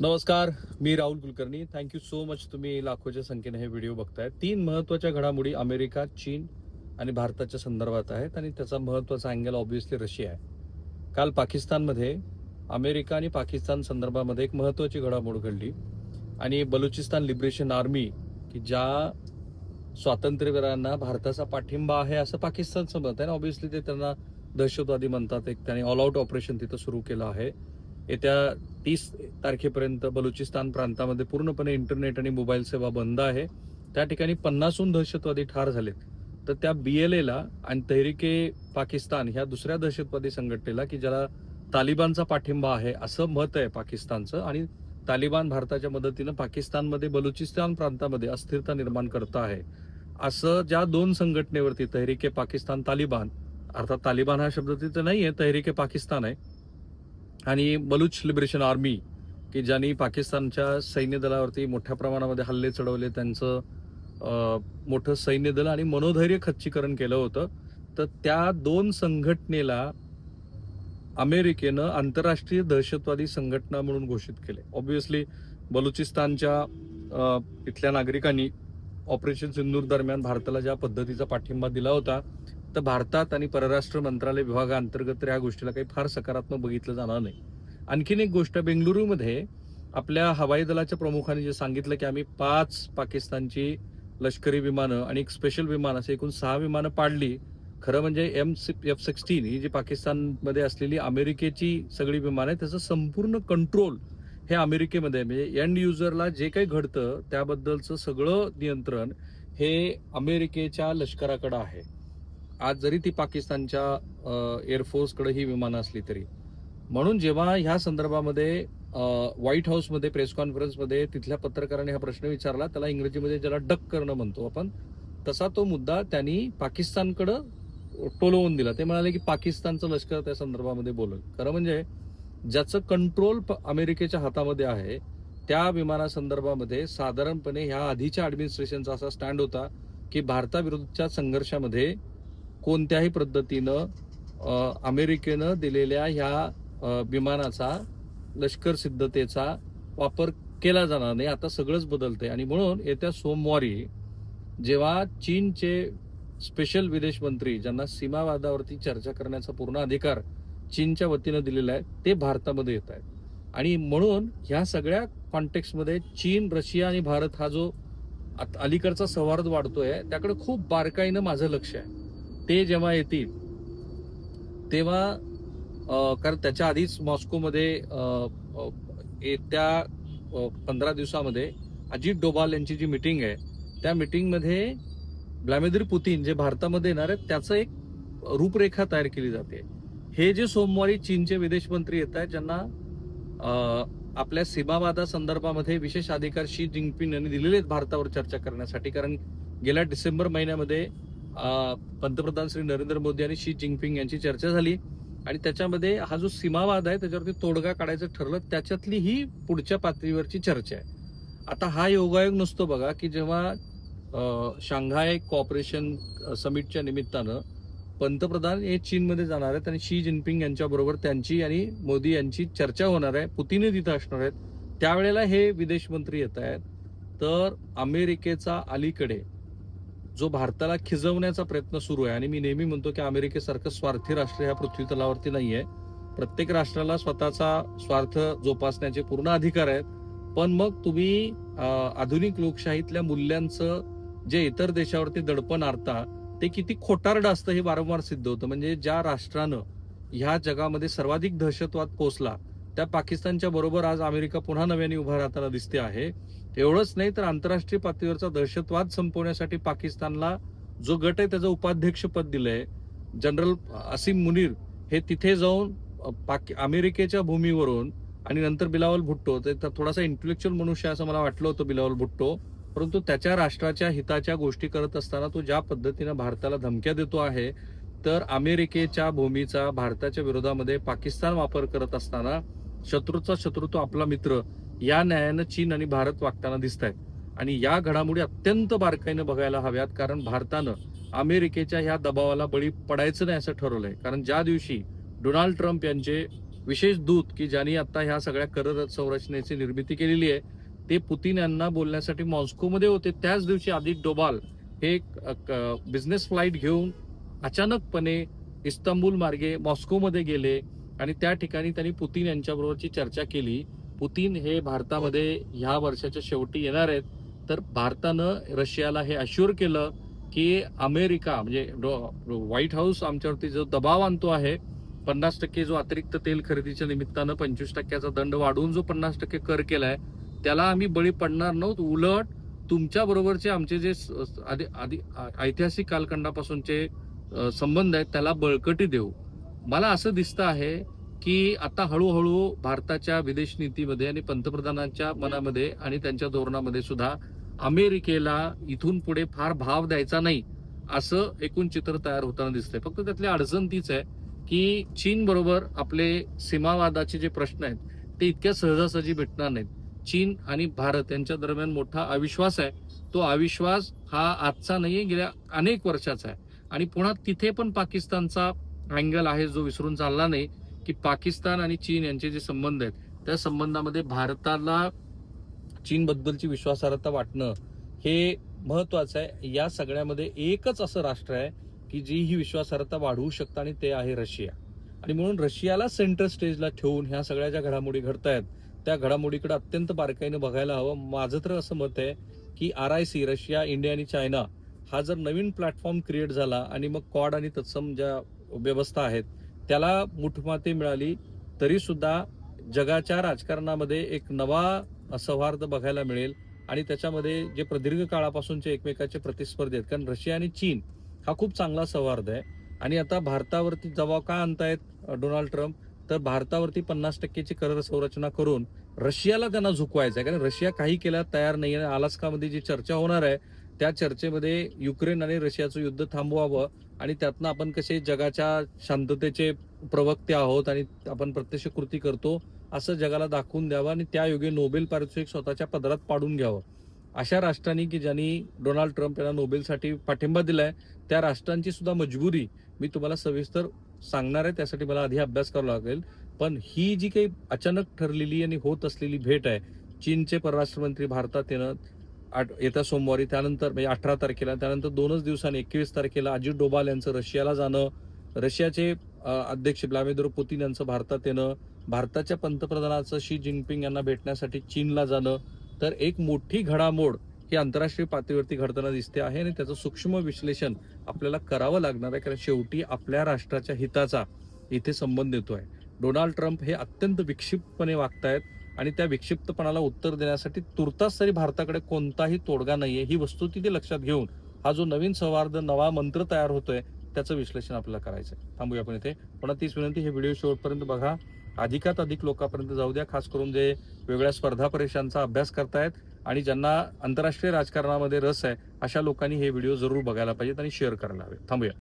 नमस्कार मी Rahul Kulkarni. Thank you so much तुम्ही लाखोच्या संख्येने हे व्हिडिओ बघताय. तीन महत्त्वाच्या घडामोडी अमेरिका चीन आणि भारताच्या संदर्भात आहेत आणि त्याचा महत्त्वाचा अँगल ऑब्व्हियसली रशिया आहे. काल पाकिस्तानमध्ये अमेरिका आणि पाकिस्तान संदर्भामध्ये एक महत्वाची घडामोड घडली आणि बलुचिस्तान लिबरेशन आर्मी की ज्या स्वातंत्र्यवीरांना भारताचा पाठिंबा आहे असं पाकिस्तान समजत आहे ऑब्व्हियसली ते त्यांना दहशतवादी म्हणतात. एक त्यांनी ऑल आउट ऑपरेशन तिथं सुरू केलं आहे. येत्या तीस तारखेपर्यंत बलुचिस्तान प्रांतामध्ये पूर्णपणे इंटरनेट आणि मोबाईल सेवा बंद आहे. त्या ठिकाणी पन्नासहून दहशतवादी ठार झालेत. तर त्या बी एल एला आणि तहरीके पाकिस्तान ह्या दुसऱ्या दहशतवादी संघटनेला की ज्याला तालिबानचा पाठिंबा आहे असं मत आहे पाकिस्तानचं आणि तालिबान भारताच्या मदतीनं पाकिस्तानमध्ये बलुचिस्तान प्रांतामध्ये अस्थिरता निर्माण करत आहे. असं ज्या दोन संघटनेवरती तहरीके पाकिस्तान तालिबान अर्थात तालिबान हा शब्द तिथं नाही आहे तहरीके पाकिस्तान आहे आणि बलुच लिबरेशन आर्मी की ज्यांनी पाकिस्तानच्या सैन्य दलावरती मोठ्या प्रमाणामध्ये हल्ले चढवले त्यांचं मोठं सैन्य दल आणि मनोधैर्य खच्चीकरण केलं होतं. तर त्या दोन संघटनेला अमेरिकेनं आंतरराष्ट्रीय दहशतवादी संघटना म्हणून घोषित केले. ऑब्व्हियसली बलुचिस्तानच्या इथल्या नागरिकांनी ऑपरेशन सिंदूर दरम्यान भारताला ज्या पद्धतीचा पाठिंबा दिला होता तर भारतात आणि परराष्ट्र मंत्रालय विभागाअंतर्गत तर या गोष्टीला काही फार सकारात्मक बघितलं जाणार नाही. आणखीन एक गोष्ट बेंगलुरूमध्ये आपल्या हवाई दलाच्या प्रमुखाने जे सांगितलं की आम्ही पाच पाकिस्तानची लष्करी विमानं आणि एक स्पेशल विमान असे एकूण सहा विमानं पाडली. खरं म्हणजे एम एफ सिक्स्टीन ही जी पाकिस्तानमध्ये असलेली अमेरिकेची सगळी विमानं आहे त्याचं संपूर्ण कंट्रोल हे अमेरिकेमध्ये म्हणजे एंड युजरला जे काही घडतं त्याबद्दलचं सगळं नियंत्रण हे अमेरिकेच्या लष्कराकडं आहे. आज जरी ती पाकिस्तानच्या एअरफोर्सकडे ही विमानं असली तरी. म्हणून जेव्हा ह्या संदर्भामध्ये व्हाईट हाऊसमध्ये प्रेस कॉन्फरन्समध्ये तिथल्या पत्रकाराने हा प्रश्न विचारला त्याला इंग्रजीमध्ये ज्याला डक करणं म्हणतो आपण तसा तो मुद्दा त्यांनी पाकिस्तानकडं टोलवून दिला. ते म्हणाले की पाकिस्तानचं लष्कर त्या संदर्भामध्ये बोलल. खरं म्हणजे ज्याचं कंट्रोल अमेरिकेच्या हातामध्ये आहे त्या विमानासंदर्भामध्ये साधारणपणे ह्या आधीच्या ऍडमिनिस्ट्रेशनचा असा स्टँड होता की भारताविरुद्धच्या संघर्षामध्ये कोणत्याही पद्धतीनं अमेरिकेनं दिलेल्या ह्या विमानाचा लष्कर सिद्धतेचा वापर केला जाणार नाही. आता सगळंच बदलतंय. आणि म्हणून येत्या सोमवारी जेव्हा चीनचे स्पेशल विदेश मंत्री ज्यांना सीमावादावरती चर्चा करण्याचा पूर्ण अधिकार चीनच्या वतीनं दिलेला आहे ते भारतामध्ये येत आहेत. आणि म्हणून ह्या सगळ्या कॉन्टेक्स्टमध्ये चीन रशिया आणि भारत हा जो आत- अलीकडचा संवाद वाढतोय त्याकडे खूप बारकाईनं माझं लक्ष आहे. ते जेव्हा येतील तेव्हा कारण त्याच्या आधीच मॉस्कोमध्ये येत्या पंधरा दिवसामध्ये अजित डोभाल यांची जी मिटिंग आहे त्या मिटिंगमध्ये व्लादिमीर पुतीन जे भारतामध्ये येणार आहेत त्याचं एक रूपरेखा तयार केली जाते. हे जे सोमवारी चीनचे विदेश मंत्री येत आहेत ज्यांना आपल्या सीमावादा संदर्भामध्ये विशेष अधिकार शी जिनपिंग यांनी दिलेले आहेत भारतावर चर्चा करण्यासाठी कारण गेल्या डिसेंबर महिन्यामध्ये पंतप्रधान श्री नरेंद्र मोदी आणि शी जिनपिंग यांची चर्चा झाली. आणि त्याच्यामध्ये हा जो सीमावाद आहे त्याच्यावरती तोडगा काढायचं ठरलं त्याच्यातली ही पुढच्या पातळीवरची चर्चा आहे. आता हा योगायोग नसतो बघा की जेव्हा शांघाय कॉपरेशन समिटच्या निमित्तानं पंतप्रधान हे चीनमध्ये जाणार आहेत आणि शी जिनपिंग यांच्याबरोबर त्यांची आणि मोदी यांची चर्चा होणार आहे पुतीने तिथं असणार आहेत त्यावेळेला हे विदेश मंत्री येत आहेत. तर अमेरिकेचा अलीकडे जो भारताला खिजवण्याचा प्रयत्न सुरू आहे आणि मी नेहमी म्हणतो की अमेरिकेसारखं स्वार्थी राष्ट्र ह्या पृथ्वी तलावरती नाहीये प्रत्येक राष्ट्राला स्वतःचा स्वार्थ जोपासण्याचे पूर्ण अधिकार आहेत. पण मग तुम्ही आधुनिक लोकशाहीतल्या मूल्यांचं जे इतर देशावरती दडपण आणता ते किती खोटारडं असतं हे वारंवार सिद्ध होतं. म्हणजे ज्या राष्ट्रानं ह्या जगामध्ये सर्वाधिक दहशतवाद पोचला त्या पाकिस्तानच्या बरोबर आज अमेरिका पुन्हा नव्याने उभा राहताना दिसते आहे. एवढंच नाही तर आंतरराष्ट्रीय पातळीवरचा दहशतवाद संपवण्यासाठी पाकिस्तानला जो गट आहे त्याचं उपाध्यक्षपद दिलंय. जनरल असीम मुनीर हे तिथे जाऊन पाक अमेरिकेच्या भूमीवरून आणि नंतर बिलावल भुट्टो ते तर थोडासा इंटलेक्च्युअल मनुष्य असं मला वाटलं होतं बिलावल भुट्टो. परंतु त्याच्या राष्ट्राच्या हिताच्या गोष्टी करत असताना तो ज्या पद्धतीनं भारताला धमक्या देतो आहे तर अमेरिकेच्या भूमीचा भारताच्या विरोधामध्ये पाकिस्तान वापर करत असताना शत्रूचा शत्रू तो आपला मित्र. या न्यायानं चीन आणि भारत वागताना दिसत आहेत आणि या घडामोडी अत्यंत बारकाईनं बघायला हव्यात कारण भारतानं अमेरिकेच्या ह्या दबावाला बळी पडायचं नाही असं ठरवलंय. कारण ज्या दिवशी डोनाल्ड ट्रम्प यांचे विशेष दूत की ज्यांनी आता ह्या सगळ्या कर संरचनेची निर्मिती केलेली आहे ते पुतीन यांना बोलण्यासाठी मॉस्कोमध्ये होते. त्याच दिवशी आदित्य डोबाल हे बिझनेस फ्लाईट घेऊन अचानकपणे इस्तांबूल मार्गे मॉस्कोमध्ये गेले. आणि त्या ठिकाणी त्यांनी पुतीन यांच्याबरोबरची चर्चा केली. पुतीन हे भारतामध्ये ह्या वर्षाच्या शेवटी येणार आहेत. तर भारतानं रशियाला हे अश्युअर केलं की अमेरिका म्हणजे व्हाईट हाऊस आमच्यावरती जो दबाव आणतो आहे पन्नास टक्के जो अतिरिक्त तेल खरेदीच्या निमित्तानं पंचवीस टक्क्याचा दंड वाढवून जो पन्नास टक्के कर केलाय त्याला आम्ही बळी पडणार नव्हत. उलट तुमच्या बरोबरचे आमचे जे आधी आधी ऐतिहासिक कालखंडापासूनचे संबंध आहेत त्याला बळकटी देऊ. मला असं दिसतं आहे की आता हळूहळू भारताच्या विदेश नीतीमध्ये आणि पंतप्रधानांच्या मनामध्ये आणि त्यांच्या धोरणामध्ये सुद्धा अमेरिकेला इथून पुढे फार भाव द्यायचा नाही असं एकूण चित्र तयार होताना दिसतंय. फक्त त्यातली अडचण तीच आहे की चीन बरोबर आपले सीमावादाचे जे प्रश्न आहेत ते इतक्या सहजासहजी भेटणार नाहीत. चीन आणि भारत यांच्या दरम्यान मोठा अविश्वास आहे. तो अविश्वास हा आजचा नाहीये गेल्या अनेक वर्षाचा आहे. आणि पुन्हा तिथे पण पाकिस्तानचा अँगल आहे जो विसरून चालला नाही की पाकिस्तान आणि चीन यांचे जे संबंध आहेत त्या संबंधामध्ये भारताला चीनबद्दलची विश्वासार्हता वाटणं हे महत्वाचं आहे. या सगळ्यामध्ये एकच असं राष्ट्र आहे की जी ही विश्वासार्हता वाढवू शकतं आणि ते आहे रशिया. आणि म्हणून रशियाला सेंटर स्टेजला ठेवून ह्या सगळ्या ज्या घडामोडी घडतायत त्या घडामोडीकडे अत्यंत बारकाईने बघायला हवं. माझं तर असं मत आहे की R I C Russia India आणि चायना हा जर नवीन प्लॅटफॉर्म क्रिएट झाला आणि मग कॉड आणि तत्सम ज्या व्यवस्था आहेत त्याला मुठमाती मिळाली तरी सुद्धा जगाच्या राजकारणामध्ये एक नवा सौहार्द बघायला मिळेल आणि त्याच्यामध्ये जे प्रदीर्घ काळापासूनचे एकमेकाचे प्रतिस्पर्धी आहेत कारण रशिया आणि चीन हा खूप चांगला सौहार्द आहे. आणि आता भारतावरती जबाब का आणतायत डोनाल्ड ट्रम्प? तर भारतावरती पन्नास टक्केची कर संरचना करून रशियाला त्यांना झुकवायचं आहे कारण रशिया काही केल्या तयार नाही आणि आलास्कामध्ये जी चर्चा होणार आहे त्या चर्चेमध्ये युक्रेन आणि रशियाचं युद्ध थांबवावं आणि त्यातनं आपण कसे जगाच्या शांततेचे प्रवक्ते आहोत आणि आपण प्रत्यक्ष कृती करतो असं जगाला दाखवून द्यावं आणि त्या योगे नोबेल पारितोषिक स्वतःच्या पदरात पाडून घ्यावं. अशा राष्ट्रांनी की ज्यांनी डोनाल्ड ट्रम्प यांना नोबेलसाठी पाठिंबा दिलाय त्या राष्ट्रांची सुद्धा मजबुरी मी तुम्हाला सविस्तर सांगणार आहे. त्यासाठी मला आधी अभ्यास करावा लागेल. पण ही जी काही अचानक ठरलेली आणि होत असलेली भेट आहे चीनचे परराष्ट्र मंत्री भारतात येणं आठ येत्या सोमवारी त्यानंतर म्हणजे अठरा तारखेला त्यानंतर दोनच दिवसांनी एकवीस तारखेला अजित डोभाल यांचं रशियाला जाणं रशियाचे अध्यक्ष व्लादिमीर पुतीन यांचं भारतात येणं भारताच्या पंतप्रधानाचं शी जिनपिंग यांना भेटण्यासाठी चीनला जाणं तर एक मोठी घडामोड ही आंतरराष्ट्रीय पातळीवरती घडताना दिसते आहे आणि त्याचं सूक्ष्म विश्लेषण आपल्याला करावं लागणार आहे कारण शेवटी आपल्या राष्ट्राच्या हिताचा इथे संबंध येतोय. डोनाल्ड ट्रम्प हे अत्यंत विक्षिप्तपणे वागतायत. आणि त्या विक्षिप्तपणाला उत्तर देण्यासाठी तुर्तास तरी भारताकडे कोणताही तोडगा नाहीये. ही वस्तुस्थिती लक्षात घेऊन हा जो नवीन सौहार्द नवा मंत्र तयार होतोय त्याचं विश्लेषण आपल्याला करायचं आहे थांबूया आपण इथे. पुन्हा तीच विनंती हे व्हिडिओ शेवटपर्यंत बघा. अधिकात अधिक लोकांपर्यंत जाऊ द्या खास करून जे वेगळ्या स्पर्धा परीक्षांचा अभ्यास करतायत आणि ज्यांना आंतरराष्ट्रीय राजकारणामध्ये रस आहे अशा लोकांनी हे व्हिडिओ जरूर बघायला पाहिजेत आणि शेअर करायला हवे. थांबूया.